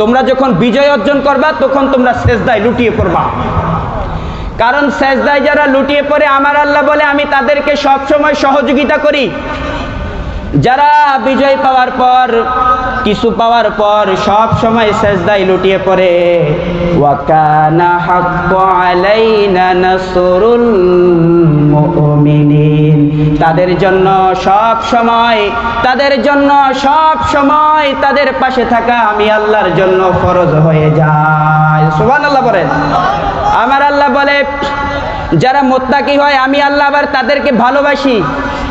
তোমরা যখন বিজয় অর্জন করবা, তখন তোমরা সেজদায় লুটিয়ে পড়বা। কারণ সেজদায় যারা লুটিয়ে পড়ে, আমার আল্লাহ বলে, আমি তাদেরকে সবসময় সহযোগিতা করি। যারা বিজয় পাওয়ার পর, কিছু পাওয়ার পর সব সময় সেজদায় লুটিয়ে পড়ে। ওয়াকানা হাক্কু আলাইনা নাসরুল মুমিনিন। তাদের জন্য সব সময়, তাদের জন্য সব সময় তাদের পাশে থাকা আমি আল্লাহর জন্য ফরজ হয়ে যায়। সুবহানাল্লাহ বলেন। আমার আল্লাহ বলে, যারা মোত্তাকি হয়, আমি আল্লাহ আবার তাদেরকে ভালোবাসি।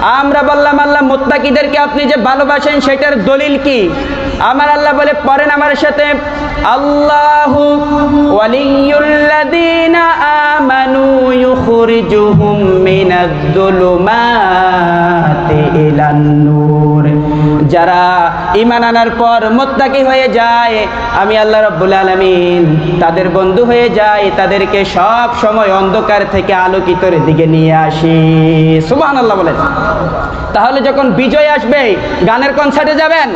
আমরা বললাম, আল্লাহ, মোত্তাকিদেরকে আপনি যে ভালোবাসেন, সেটার দলিল কি? আমার আল্লাহ বলে, পড়েন আমার সাথে, আল্লাহু আমানু ইউখরিজুহুম নূর যারা ইমান আনার পর মোত্তাকি হয়ে যায়, আমি আল্লাহ রব্বুল আলমিন তাদের বন্ধু হয়ে যায় তাদেরকে সব সময় অন্ধকার থেকে আলোকিতর দিকে নিয়ে আসি। সুবহানাল্লাহ বলেন। তাহলে যখন বিজয় আসবে, গানের কনসার্টে যাবেন?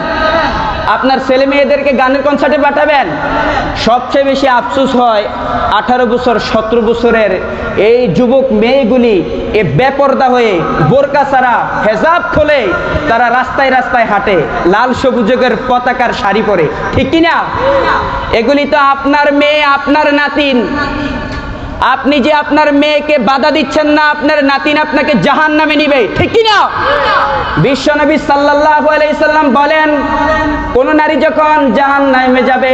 আপনার ছেলে মেয়েদেরকে গানের কনসার্টে পাঠাবেন? সবচেয়ে বেশি আফসোস হয় আঠারো বছর, সতেরো বছরের এই যুবক মেয়েগুলি এ বেপর্দা হয়ে বোরকা ছাড়া হেজাব খোলে, তারা রাস্তায় রাস্তায় হাঁটে, লাল সবুজের পতাকার শাড়ি পরে। ঠিক কিনা? এগুলি তো আপনার মেয়ে, আপনার নাতিন। আপনি যে আপনার মেয়েকে বাধা দিচ্ছেন না, আপনার নাতিন আপনাকে জাহান নামে নিবে, ঠিক কি না? বিশ্বনবী সাল্লাল্লাহু আলাইহি সাল্লাম বলেন, কোন নারী যখন জাহান নামে যাবে,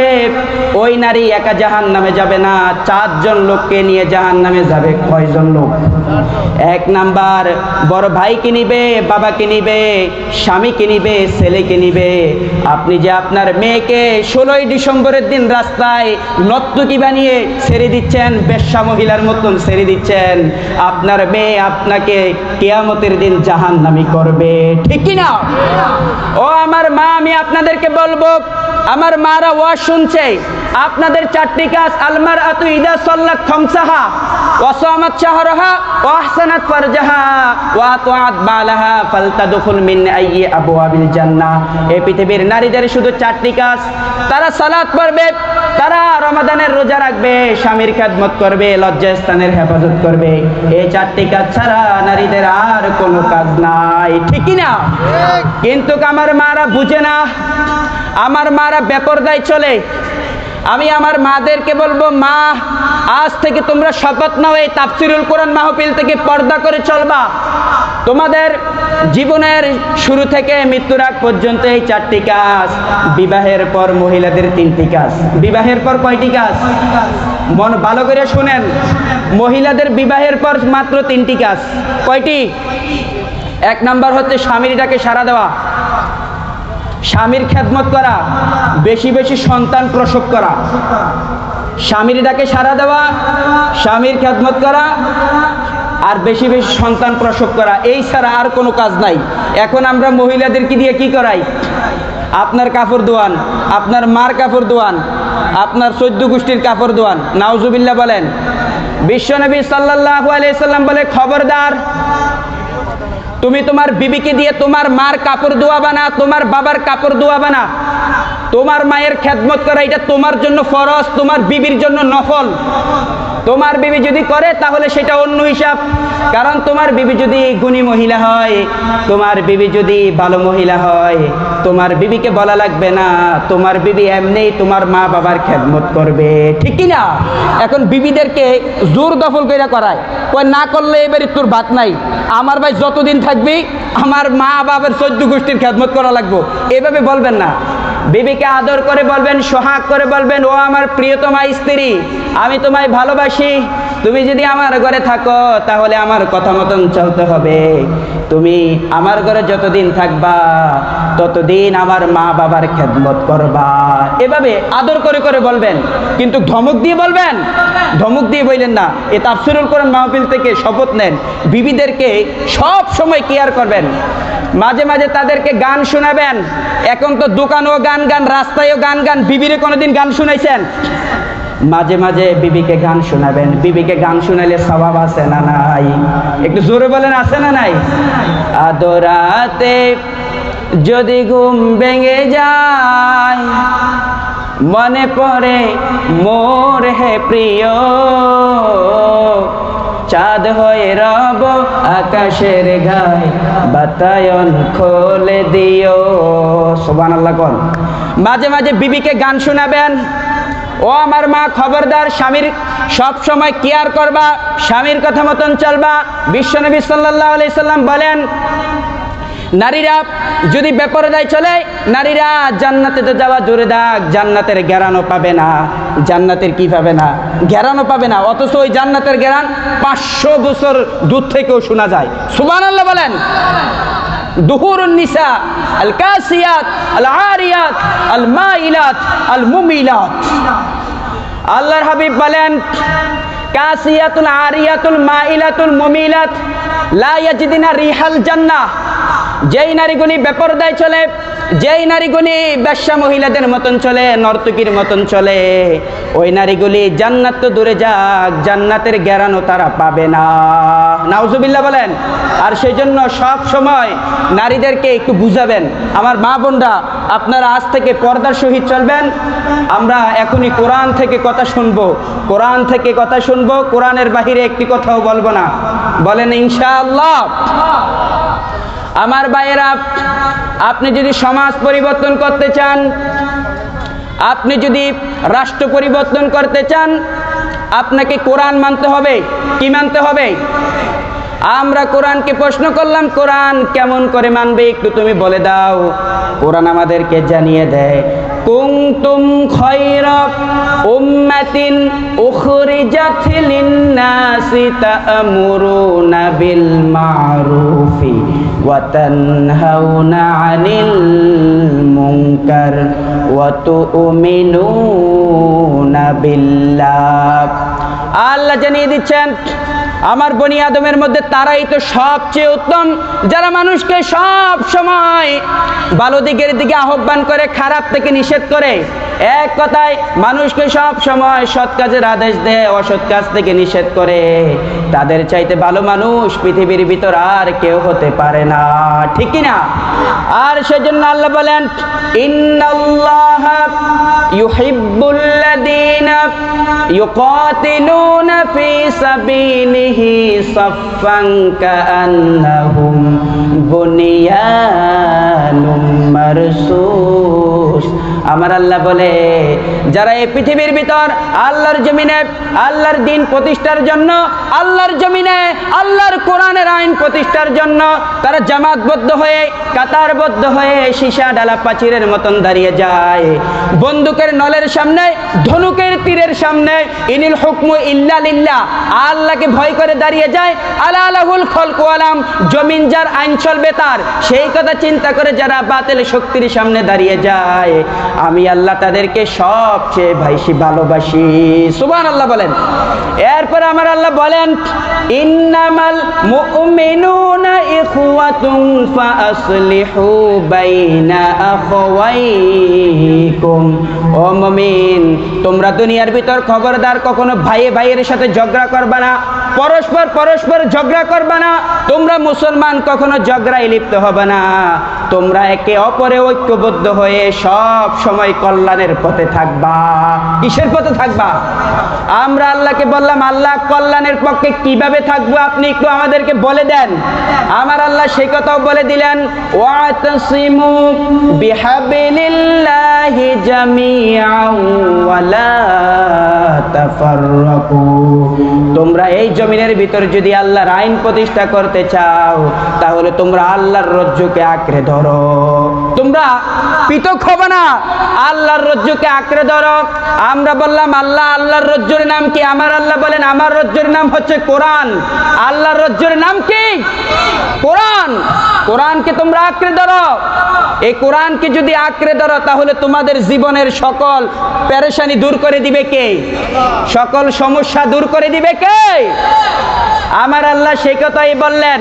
ওই নারী একা জাহান নামে যাবে না, চারজন লোককে নিয়ে জাহান নামে যাবে, কয়জন লোক? এক নাম্বার, বড় ভাইকে নিবে, বাবাকে নিবে, স্বামীকে নিবে, ছেলেকে নিবে। আপনি যে আপনার মেয়েকে ষোলোই ডিসেম্বরের দিন রাস্তায় নর্তকী বানিয়ে ছেড়ে দিচ্ছেন বেশ্যা মহিলার মতন ছেড়ে দিচ্ছেন। আপনার মেয়ে আপনাকে কেয়ামতের দিন জাহান নামি করবে। ঠিক না ও আমার মা, আমি আপনাদেরকে বলব, আমার মারা ওয়া শুনছে। আপনাদের চারটি কাজ আলমার আতু ইদা সল্লাত খমসাহা। ওয়া আহসানাত ফারজাহা ওয়া আতাআত বালাহা ফালতাদখুল মিন আইয়ি আবওয়াবিল জান্নাহ এই পৃথিবীর নারীদের শুধু চারটি কাজ। তারা সালাত পড়বে তারা রমাদানের রোজা রাখবে স্বামীর খেদমত করবে লজ্জাস্থানের হেফাজত করবে। এই চারটি কাজ ছাড়া নারীদের আর কোনো কাজ নাই। ঠিক না? কিন্তু আমার মারা বুঝে না। আমার মারা বেপরদায় চলে। আমি আমার মাদেরকে বলব, মা, আজ থেকে তোমরা শপথ নাও এই তাফসিরুল কোরআন মাহফিল থেকে পর্দা করে চলবা। তোমাদের জীবনের শুরু থেকে মৃত্যুর আগ পর্যন্ত এই চারটি কাজ, বিবাহের পর মহিলাদের তিনটি কাজ। বিবাহের পর কয়টি কাজ? মন ভালো করে শুনেন। মহিলাদের বিবাহের পর মাত্র তিনটি কাজ। কয়টি? এক নাম্বার হচ্ছে স্বামীটাকে সারা দেওয়া। স্বামীর খেদমত করা, বেশি বেশি সন্তান প্রসব করা। স্বামীর ডাকে সারা দেওয়া, স্বামীর খেদমত করা, আর বেশি বেশি সন্তান প্রসব করা। এই ছাড়া আর কোনো কাজ নাই। এখন আমরা মহিলাদেরকে দিয়ে কি করাই? আপনার কাপড় দোয়ান, আপনার মার কাপড় দোয়ান, আপনার চোদ্দ গোষ্ঠীর কাপড় দোয়ান। নাউজুবিল্লাহ বলেন, বিশ্বনবী সাল্লাহ আলাইসাল্লাম বলে, খবরদার তুমি তোমার বিবিকে দিয়ে তোমার মার কাপড় ধোয়াবা না তোমার বাবার কাপড় ধোয়াবা না তোমার মায়ের খেদমত করা, এটা তোমার জন্য ফরজ, তোমার বিবির জন্য নফল। তোমার বিবি যদি করে, তাহলে সেটা অন্য হিসাব। কারণ তোমার বিবি যদি গুণী মহিলা হয়, তোমার বিবি যদি ভালো মহিলা হয়, তোমার বিবিকে বলা লাগবে না, তোমার বিবি এমনি তোমার মা বাবার খেদমত করবে। ঠিক না এখন বিবিদেরকে জোর দখল করে করায়। কয়, না করলে এবারে তোর ভাত নাই। আমার ভাই যতদিন থাকবি, আমার মা বাবার চোদ্দ গোষ্ঠীর খেদমত করা লাগবো। এভাবে বলবেন না। বিবিকে আদর করে বলবেন, সোহাগ করে বলবেন, ও আমার প্রিয়তমা স্ত্রী, আমি তোমায় ভালোবাসি। তুমি যদি আমার ঘরে থাকো, তাহলে আমার কথা মতন চলতে হবে। তুমি আমার ঘরে যতদিন থাকবা, ততদিন আমার মা বাবার খেদমত করবা। এভাবে আদর করে করে বলবেন, কিন্তু ধমক দিয়ে বলবেন? ধমক দিয়ে বললেন না, এ তাফসিরুল কোরআন মাহফিল থেকে শপথ নেন। বিবিদেরকে সব সময় কেয়ার করবেন। মাঝে মাঝে তাদেরকে গান শোনাবেন। এখন তো দোকানেও গান গান গান, রাস্তায়ও গান গান, বিবিরে কোনোদিন গান শুনাইছেন? মাঝে মাঝে বিবিকে গান শোনাবেন। বিবিকে গান শোনালে স্বভাব আছে না নাই? একটু জোরে বলেন, আছে না নাই? আদরাতে যদি ঘুম ভেঙে যায়, মনে পড়ে, মোর হে প্রিয়। চাঁদ হয়ে রব আকাশের গায়, বাতায়ন খোলে দিও। সোবান আল্লাহ কন। মাঝে মাঝে বিবিকে গান শোনাবেন। ও আমার মা খবরদার, স্বামীর সব সময় কেয়ার করবা, স্বামীর কথা মতন চলবা। বিশ্বনবী সাল্লাহ আলাইহি সাল্লাম বলেন নারীরা যদি বেপরদায় চলে, নারীরা জান্নাতে তো যাওয়া জোরে দাগ। জান্নাতের জ্ঞানও পাবে না। জান্নাতের কি পাবে না? জ্ঞানও পাবে না। অথচ ওই জান্নাতের জ্ঞান পাঁচশো বছর দূর থেকেও শোনা যায়। সুবান আল্লাহ বলেন, দুহুরুন নিসা, আল কাসিয়াত, আল আরিয়াত, আল মাইলাত, আল মুমিলাত। আল্লাহর হাবিব বলেন কাসিয়াতুল আরিয়াতুল মাইলাতুল মুমিলাত, লা ইয়াজিদিনা রিহাল জান্নাহ। যেই নারীগুলি বেপরদায় চলে, যেই নারীগুলি ব্যবসা মহিলাদের মতন চলে, নর্তকীর মতন চলে, ওই নারীগুলি জান্নাত তো দূরে যাক, জান্নাতের জ্ঞানও তারা পাবে না। নাউজুবিল্লাহ বলেন, আর সেই জন্য সব সময় নারীদেরকে একটু বুঝাবেন। আমার মা বোনরা, আপনারা আজ থেকে পর্দার সহিত চলবেন। আমরা এখনই কোরআন থেকে কথা শুনব। কোরআন থেকে কথা শুনব, কোরআনের বাহিরে একটি কথাও বলব না। বলেন, ইনশাআল্লাহ। আমার ভাইয়েরা, আপনি যদি সমাজ পরিবর্তন করতে চান, আপনি যদি রাষ্ট্র পরিবর্তন করতে চান, আপনাকে কোরআন মানতে হবে। কি মানতে হবে? আমরা কোরআনকে প্রশ্ন করলাম, কোরআন কেমন করে মানবে একটু তুমি বলে দাও। কোরআন আমাদেরকে জানিয়ে দেয়, কুনতুম খায়রা উম্মাতিন উখরিজাত লিন-নাসি বিল মা'রুফি। 'আনিল মুনকার ওয়া তু'মিনুনা বিল্লাহ আল্লাহ জানিয়ে দিচ্ছেন আমার বনি আদমের মধ্যে তারাই তো সবচেয়ে উত্তম, যারা মানুষকে সব সময় ভালো দিকের দিকে আহ্বান করে, খারাপ থেকে নিষেধ করে। এক কথায়, মানুষকে সব সময় সৎ কাজের আদেশ দেয়, অসৎ কাজ থেকে নিষেধ করে। তাদের চাইতে ভালো মানুষ পৃথিবীর ভিতর আর কেউ হতে পারে না। ঠিক না আর সেজন্য আল্লাহ বলেন, ইন্নাল্লাহ ইউহিব্বুল্লাযীনা ইউকাতিলুনা ফি সাবিলিহি সাফফান কাআন্নাহুম বুনিয়ানুম মারসুস। আমার আল্লাহ বলে, যারা এই পৃথিবীর ভিতর আল্লাহর জমিনে, আল্লাহর দিন প্রতিষ্ঠার জন্য, আল্লাহর জমিনে, আল্লাহর কোরআনের আইন প্রতিষ্ঠার জন্য, তারা জামাতবদ্ধ হয়ে, কাতারবদ্ধ হয়ে সীসা ডালা পাচিরের মতন দাঁড়িয়ে যায়। বন্দুকের নলের সামনে, ধনুকের তীরের সামনে, ইনিল হুকমু ইল্লা লিল্লাহ আল্লাহকে ভয় করে দাঁড়িয়ে যায়। আলা আলাহুল খলকু আলাম, জমিন যার আইন চলবে তার। সেই কথা চিন্তা করে যারা বাতিল শক্তির সামনে দাঁড়িয়ে যায়। আমি আল্লাহ তাদেরকে সবচেয়ে ভাইসি ভালোবাসি। সুবান আল্লাহ বলেন। এরপর আমার আল্লাহ বলেন, ইন্নামাল মুমিনুনা ইখওয়াতুন ফাআসলিহু বাইনা আখাওয়াইকুম। ও মুমিন, তোমরা দুনিয়ার ভিতর খবরদার কখনো ভাইয়ে ভাইয়ের সাথে ঝগড়া করবা না, পরস্পর পরস্পর ঝগড়া করবা না, তোমরা মুসলমান কখনো ঝগড়ায় লিপ্ত হবে না। তোমরা একে অপরে ঐক্যবদ্ধ হয়ে সব সময় কল্যাণের পথে থাকবা। কিসের পথে থাকবা? আমরা আল্লাহকে বললাম, আল্লাহ, কল্যাণের পক্ষে কীভাবে থাকব? আপনি একটু আমাদেরকে বলে দেন। আমার আল্লাহ সেই কথাও বলে দিলেন, ওয়াতাসিমু ওয়ালা তোমরা এই জমিনের ভিতর যদি আল্লাহর আইন প্রতিষ্ঠা করতে চাও, তাহলে তোমরা আল্লাহর রজ্জুকে আঁকড়ে ধরো। তোমরা পৃথক হবে না, আল্লাহর রজ্জুকে আঁকড়ে ধরো। আমরা বললাম, আল্লাহ, আল্লাহর রজ্জুর নাম কি? আমার আল্লাহ বলেন, আমার রজ্জুর নাম হচ্ছে কোরআন। আল্লাহর রজ্জুর নাম কি? কোরআন। কোরআনকে তোমরা আঁকড়ে ধরো। এই কোরআনকে যদি আঁকড়ে ধরো, তাহলে তোমাদের জীবনের সকল পেরেশানি দূর করে দিবে কে? সকল সমস্যা দূর করে দিবে কে? আমার আল্লাহ সেই কথাই বললেন।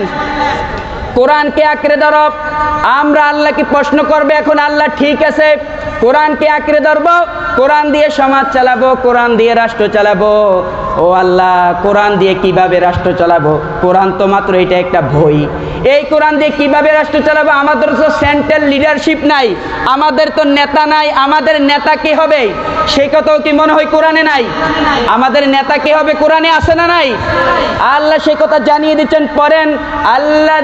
কোরআনকে আঁকড়ে ধরো। আমরা আল্লাহকে প্রশ্ন করবে, এখন আল্লাহ ঠিক আছে। কোরআনকে আঁকড়ে ধরবো, কোরআন দিয়ে সমাজ চালাবো, কোরআন দিয়ে রাষ্ট্র চালাবো। ও আল্লাহ, কোরআন দিয়ে কীভাবে রাষ্ট্র চালাবো? কোরআন তো মাত্র এটা একটা বই। এই কোরআন দিয়ে কীভাবে রাষ্ট্র চালাবো? আমাদের তো সেন্ট্রাল লিডারশিপ নাই, আমাদের তো নেতা নাই, আমাদের নেতা কে হবে? সেই কথাও কি মনে হয় কোরআনে নাই? আমাদের নেতা কে হবে, কোরআনে আছে না নাই? আল্লাহ সেই কথা জানিয়ে দিচ্ছেন, পড়েন আল্লাহ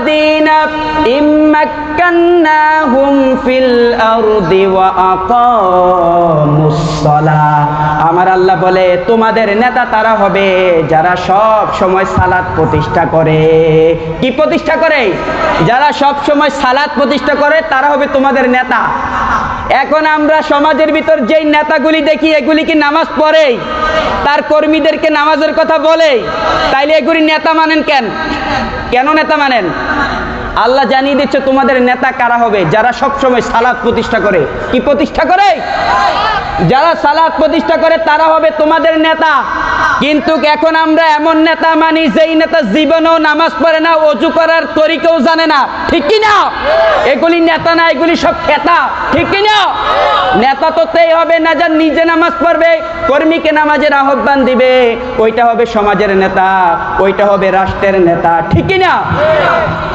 ইম্মাক্কান্নাহুম ফিল আরদি ওয়া আকামুস সালাহ। আমার আল্লাহ বলে, তোমাদের নেতা তারা হবে যারা সব সময় সালাত প্রতিষ্ঠা করে। কি প্রতিষ্ঠা করে? যারা সব সময় সালাত প্রতিষ্ঠা করে, তারা হবে তোমাদের নেতা। এখন আমরা সমাজের ভিতর যেই নেতাগুলি দেখি, এগুলি কি নামাজ পড়ে? তার কর্মীদেরকে নামাজের কথা বলে? তাইলে এগুলি নেতা মানেন কেন? কেন নেতা মানেন? আল্লাহ জানিয়ে দিচ্ছে, তোমাদের নেতা কারা হবে? যারা সবসময় সালাদ প্রতিষ্ঠা করে। কি প্রতিষ্ঠা করে? যারা সালাদ প্রতিষ্ঠা করে, তারা হবে তোমাদের নেতা। কিন্তু এখন আমরা এমন নেতা মানি, যেই নেতা জীবনেও নামাজ পড়ে না, অজু করার তরিকেও জানে না। ঠিক কি না? এগুলি নেতা না, এগুলি সব খেতা। ঠিক কি না? নেতা তো তেই হবে না যার নিজে নামাজ পড়বে, কর্মীকে নামাজের আহ্বান দিবে। ওইটা হবে সমাজের নেতা, ওইটা হবে রাষ্ট্রের নেতা। ঠিক কি না?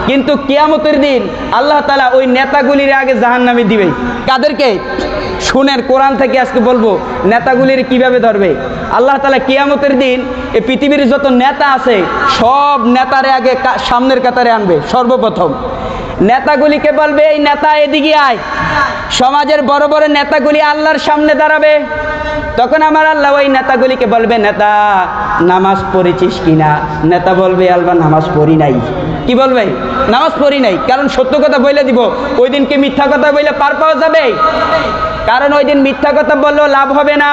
কিন্তু কিয়ামতের দিন আল্লাহ তালা ওই নেতাগুলির আগে জাহান নামে দিবে। কাদেরকে? শুনের কোরআন থেকে আজকে বলব, নেতাগুলির কীভাবে ধরবে? আল্লাহ তালা কিয়ামতের দিন এই পৃথিবীর যত নেতা আছে, সব নেতারে আগে সামনের কাতারে আনবে, সর্বপ্রথম। নেতাগুলিকে বলবে, এই নেতা এদিকে আয়। সমাজের বড় বড় নেতাগুলি আল্লাহর সামনে দাঁড়াবে। তখন আমার আল্লাহ ওই নেতাগুলিকে বলবে, নেতা, নামাজ পড়েছিস কিনা? নেতা বলবে, আল্লাহ, নামাজ পড়ি নাই। কি বলবে? নামাজ পড়ি নাই। কারণ সত্য কথা বলে দিব, ওই দিনকে মিথ্যা কথা বলে পার পাওয়া যাবে? কারণ ওই দিন মিথ্যা কথা বললেও লাভ হবে না।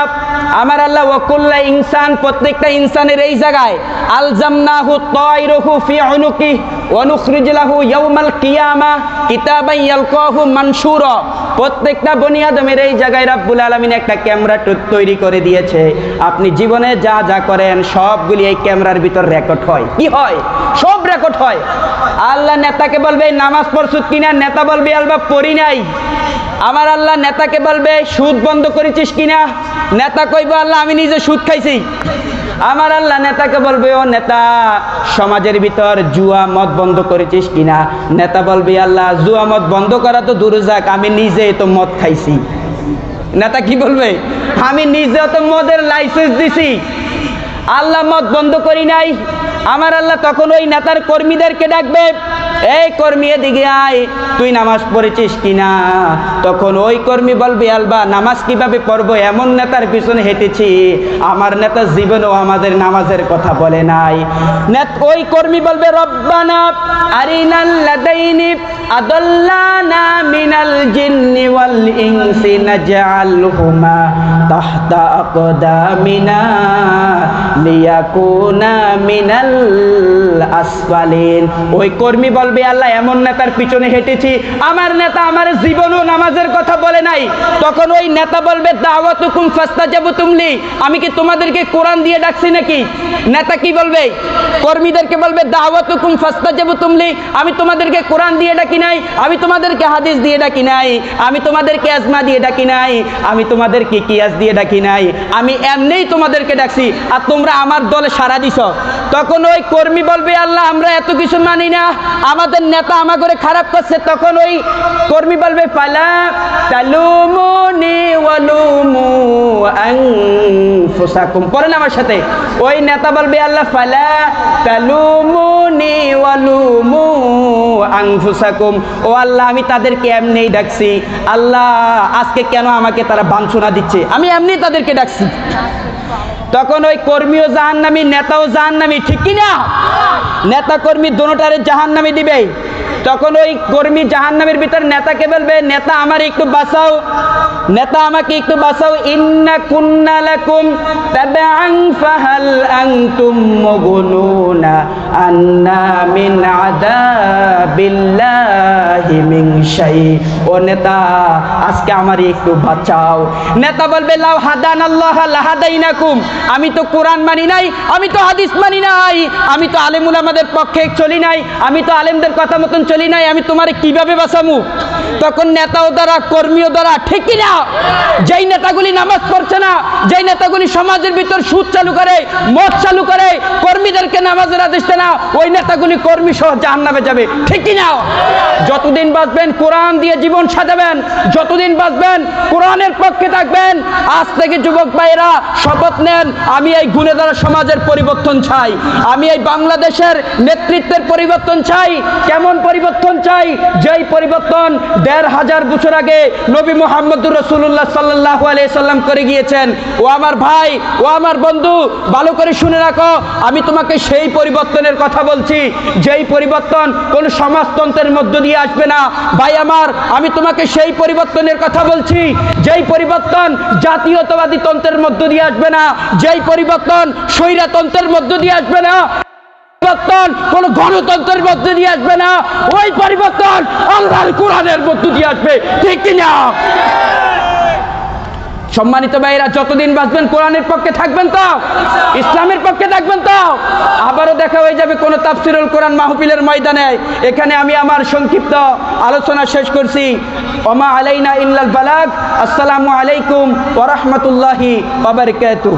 আমার আল্লাহ ওকুল্লা ইনসান, প্রত্যেকটা ইনসানের এই জায়গায়, আলজামনাহু তায়রুহু ফি উনুকি ওয়ানুখরিজ লাহু ইয়াউমাল কিয়ামা কিতাবান ইয়ালকাহু মানশুরা। প্রত্যেকটা বনি আদমের এই জায়গায় রাব্বুল আলামিন একটা ক্যামেরা তৈরি করে দিয়েছে। আপনি জীবনে যা যা করেন, সবগুলি এই ক্যামেরার ভিতর রেকর্ড হয়। কি হয়? সব রেকর্ড হয়। আল্লাহ নেতাকে বলবে নামাজ পড়ছুত কিনা? নেতা বলবে আলবা পড়ি নাই। আমার আল্লাহ নেতাকে বলবে সুদ বন্ধ করেছিস কিনা? নেতা কইব, আল্লাহ, আমি নিজে সুদ খাইছি। আমার আল্লাহ নেতাকে বলবে, ও নেতা, সমাজের ভিতর জুয়া মদ বন্ধ করেছিস কিনা? নেতা বলবে, আল্লাহ, জুয়া মদ বন্ধ করা তো দূরে যাক, আমি নিজে তো মদ খাইছি। নেতা কি বলবে? আমি নিজে তো মদের লাইসেন্স দিছি। আল্লাহ মদ বন্ধ করি নাই আমার আল্লাহ তখন ওই নেতার কর্মীদেরকে ডাকবে, এই কর্মী এদিকে আয়, তুই নামাজ পড়েছিস কিনা? তখন ওই কর্মী বলবে, আলবা, নামাজ কীভাবে পড়ব? এমন নেতার পিছনে হেঁটেছি। আমার নেতা জীবনেও আমাদের নামাজের কথা বলে নাই। ওই কর্মী বলবে, রব্বানা লিয়াকুনা মিনাল আসফালিন। ওই কর্মী বলবে, আল্লাহ, এমন নেতার পিছনে হেঁটেছি। আমার নেতা আমার নামাজের কথা বলে নাই। তখন ওই নেতা বলবে, দাওয়াতুকুম আমি কি তোমাদেরকে কোরআন দিয়ে ডাকছি নাকি? নেতা কি বলবে? কর্মীদেরকে বলবে, দাওয়াতুকুম ফাস্তাজাবু তুমলি আমি তোমাদেরকে কোরআন দিয়ে ডাকি নাই, আমি তোমাদেরকে হাদিস দিয়ে ডাকি নাই, আমি তোমাদেরকে আজমা দিয়ে ডাকি নাই, আমি তোমাদেরকে কিয়াস দিয়ে ডাকি নাই। আমি এমনিই তোমাদেরকে ডাকছি। আর তোমরা আমার দলে সারা দিছ। তখন ওই কর্মী বলবে, আল্লাহ, আমরা এত কিছু মানি না। আমাদের নেতা আমার করে খারাপ করছে। তখন ওই কর্মী বলবে, পালা তালুমুনি ওয়ালুমু আমার সাথে। ওই নেতা বলবে, আল্লাহ ফালা তালুমুনি ওয়ালুমু ও আল্লাহ, আমি তাদেরকে এমনিই ডাকছি। আল্লাহ, আজকে কেন আমাকে তারা বাঞ্ছনা দিচ্ছে? আমি এমনি তাদেরকে ডাকছি। তখন ওই কর্মীও জাহান্নামী, নেতাও জাহান্নামী, ঠিক কি না? নেতা কর্মী দোনোটারে জাহান্নামী দিবে। তখন ওই কর্মী জাহান্নামের ভিতর নেতাকে বলবে, নেতা আমার একটু বাঁচাও, নেতা আমাকে একটু বাঁচাও। ইন্না কুন্না লাকুম তাবআন ফাহাল আনতুম মুগনুনা আন্না মিন আযাবিল্লাহি মিন শাই। ও নেতা, আজকে আমার একটু বাঁচাও। নেতা বলবে, লাউ হাদান আল্লাহ লাহাদাইনা আলাইকুম আমি তো কোরআন মানি নাই, আমি তো হাদিস মানি নাই, আমি তো আলেমুল আমাদের পক্ষে চলি নাই, আমি তো আলেমদের কথা মতন চলি নাই, আমি তোমারে কীভাবে বাঁচামু? তখন নেতাও দ্বারা, কর্মীও দ্বারা, ঠিক কি না? যেই নেতাগুলি নামাজ পড়ছে না, যেই নেতাগুলি সমাজের ভিতর সুদ চালু করে, মদ চালু করে, কর্মীদেরকে নামাজের আদেশ না, ওই নেতাগুলি কর্মী সহ জাহান্নামে যাবে, ঠিক কি না? যতদিন বাঁচবেন, কোরআন দিয়ে জীবন সাজাবেন, যতদিন বাঁচবেন, কোরআনের পক্ষে থাকবেন, আজ থেকে যুবক ভাইয়েরা, শপথ নেন আমি এই গুণে দ্বারা সমাজের পরিবর্তন চাই। আমি এই বাংলাদেশের নেতৃত্বের পরিবর্তন চাই। কেমন পরিবর্তন চাই? যেই পরিবর্তন দেড় হাজার বছর আগে নবী মোহাম্মদুর রসুল্লাহ সাল্লাহ সাল্লাম করে গিয়েছেন। ও আমার ভাই, ও আমার বন্ধু, ভালো করে শুনে রাখো, আমি তোমাকে সেই পরিবর্তনের কথা বলছি। যেই পরিবর্তন কোন সমাজতন্ত্রের মধ্য দিয়ে আসবে না। ভাই আমার, আমি তোমাকে সেই পরিবর্তনের কথা বলছি। যেই পরিবর্তন জাতীয়তাবাদী তন্ত্রের মধ্য দিয়ে আসবে না। যেই পরিবর্তন স্বৈরাতন্ত্রের মধ্য দিয়ে আসবে না, পরিবর্তন কোন গণতন্ত্রের মধ্যে দিয়ে আসবে না, ওই পরিবর্তন আল্লাহর কোরআনের মধ্য দিয়ে আসবে। ঠিক কিনা সম্মানিত ভাইরা যতদিন বাঁচবেন, কোরআনের পক্ষে থাকবেন তো? ইসলামের পক্ষে থাকবেন তো? আবারও দেখা হয়ে যাবে কোন তাফসিরুল কোরআন মাহফিলের ময়দানে। এখানে আমি আমার সংক্ষিপ্ত আলোচনা শেষ করছি। ওমা আলাইনা ইল্লাল বালাগ। আসসালামু আলাইকুম ওয়া রাহমাতুল্লাহি ওয়া বারাকাতুহু।